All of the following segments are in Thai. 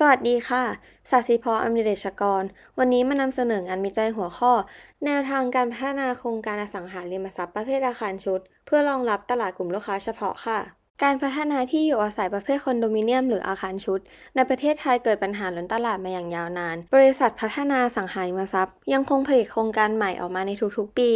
สวัสดีค่ะ ศาสิพรอมริเดชกร วันนี้มานำเสนองานวิจัยหัวข้อ แนวทางการพัฒนาโครงการอสังหาริมทรัพย์ประเภทอาคารชุด เพื่อรองรับตลาดกลุ่มลูกค้าเฉพาะค่ะ การพัฒนาที่อยู่อาศัยประเภทคอนโดมิเนียมหรืออาคารชุด ในประเทศไทยเกิดปัญหาล้นตลาดมาอย่างยาวนาน บริษัทพัฒนาสังหาริมทรัพย์ ยังคงผลิตโครงการใหม่ออกมาในทุกๆ ปี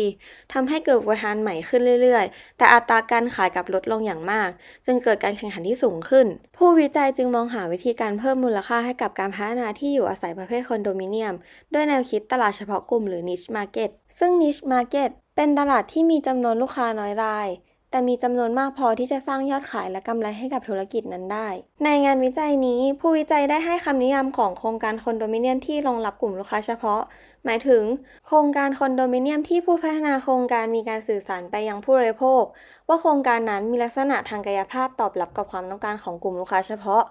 ทำให้เกิดอุปทานใหม่ขึ้นเรื่อยๆ แต่อัตราการขายกลับลดลงอย่างมาก จึงเกิดการแข่งขันที่สูงขึ้น ผู้วิจัยจึงมองหาวิธีการเพิ่มมูลค่าให้กับการพัฒนาที่อยู่อาศัยประเภทคอนโดมิเนียม ด้วยแนวคิดตลาดเฉพาะกลุ่มหรือ niche market ซึ่ง niche market เป็นตลาดที่มีจำนวนลูกค้าน้อยราย แต่มีจำนวนมากพอที่จะสร้างยอดขายและกำไรให้กับธุรกิจนั้นได้ ในงานวิจัยนี้ ผู้วิจัยได้ให้คำนิยามของโครงการคอนโดมิเนียมที่รองรับกลุ่มลูกค้าเฉพาะ หมายถึง โครงการคอนโดมิเนียมที่ผู้พัฒนาโครงการมีการสื่อสารไปยังผู้บริโภค ว่าโครงการนั้นมีลักษณะทางกายภาพตอบรับกับความต้องการของกลุ่มลูกค้าเฉพาะ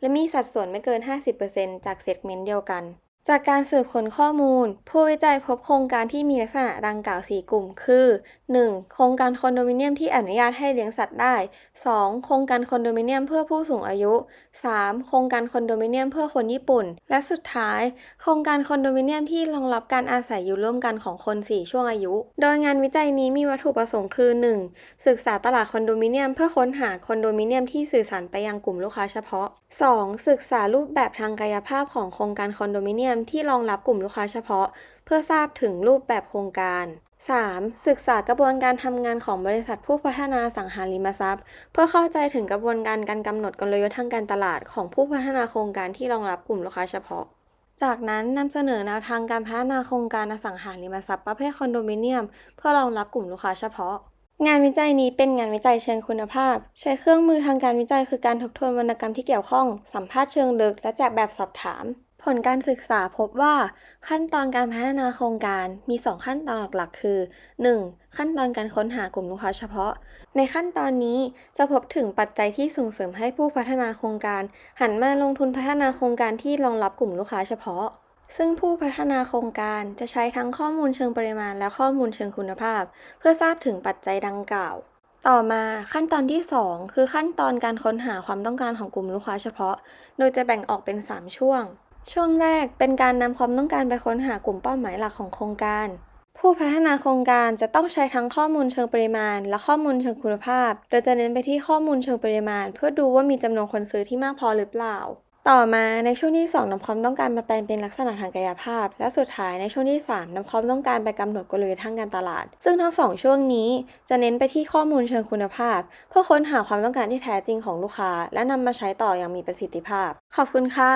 และมีสัดส่วนไม่เกิน 50%จากเซกเมนต์เดียวกัน จากการสืบค้นข้อมูล ผู้วิจัยพบโครงการที่มีลักษณะดังกล่าว 4 กลุ่ม คือ 1. โครงการคอนโดมิเนียมที่อนุญาตให้เลี้ยงสัตว์ได้ 2. โครงการคอนโดมิเนียมเพื่อผู้สูงอายุ 3. โครงการคอนโดมิเนียมเพื่อคนญี่ปุ่น และสุดท้าย โครงการคอนโดมิเนียมที่รองรับการอาศัยอยู่ร่วมกันของคน 4 ช่วงอายุ โดยงานวิจัยนี้มีวัตถุประสงค์คือ 1. ศึกษาตลาดคอนโดมิเนียมเพื่อค้นหาคอนโดมิเนียมที่สื่อสารไปยังกลุ่มลูกค้าเฉพาะ 2. ศึกษารูปแบบทางกายภาพของโครงการคอนโดมิเนียมที่รองรับกลุ่มลูกค้าเฉพาะ เพื่อทราบถึงรูปแบบโครงการ 3. ศึกษากระบวนการทำงานของบริษัทผู้พัฒนาสังหาริมทรัพย์ เพื่อเข้าใจถึงกระบวนการการกำหนดกลยุทธ์ทางการตลาดของผู้พัฒนาโครงการที่รองรับกลุ่มลูกค้าเฉพาะ จากนั้นนำเสนอแนวทางการพัฒนาโครงการอสังหาริมทรัพย์ประเภทคอนโดมิเนียม เพื่อรองรับกลุ่มลูกค้าเฉพาะงานวิจัยนี้เป็นงานวิจัยเชิงคุณภาพ ใช้เครื่องมือทางการวิจัยคือการทบทวนวรรณกรรมที่เกี่ยวข้อง สัมภาษณ์เชิงลึก และแจกแบบสอบถาม ผลการศึกษาพบว่าขั้นตอนการพัฒนาโครงการมี 2 ขั้นตอนหลักๆ คือ 1. ขั้นตอนการค้นหากลุ่มลูกค้าเฉพาะ ในขั้นตอนนี้จะพบถึงปัจจัยที่ส่งเสริมให้ผู้พัฒนาโครงการ หันมาลงทุนพัฒนาโครงการที่รองรับกลุ่มลูกค้าเฉพาะ ซึ่งผู้พัฒนาโครงการจะใช้ทั้งข้อมูลเชิงปริมาณและข้อมูลเชิงคุณภาพ เพื่อทราบถึงปัจจัยดังกล่าวต่อมาขั้นตอนที่ 2 คือขั้นตอนการค้นหาความต้องการของกลุ่มลูกค้าเฉพาะ โดยจะแบ่งออกเป็น 3 ช่วง ช่วงแรกเป็นการนำความต้องการไปค้นหากลุ่มเป้าหมายหลักของโครงการ ผู้พัฒนาโครงการจะต้องใช้ทั้งข้อมูลเชิงปริมาณ และข้อมูลเชิงคุณภาพ โดยจะเน้นไปที่ข้อมูลเชิงปริมาณ เพื่อดูว่ามีจำนวนคนซื้อที่มากพอหรือเปล่า ต่อมาในช่วงที่ 2นำความต้องการมาแปลงเป็นลักษณะทางกายภาพ และสุดท้ายในช่วงที่ 3นำความต้องการไปกำหนดกลยุทธ์ทางการตลาด ซึ่งทั้งสองช่วงนี้จะเน้นไปที่ข้อมูลเชิงคุณภาพ เพื่อค้นหาความต้องการที่แท้จริงของลูกค้า และนำมาใช้ต่ออย่างมีประสิทธิภาพ ขอบคุณค่ะ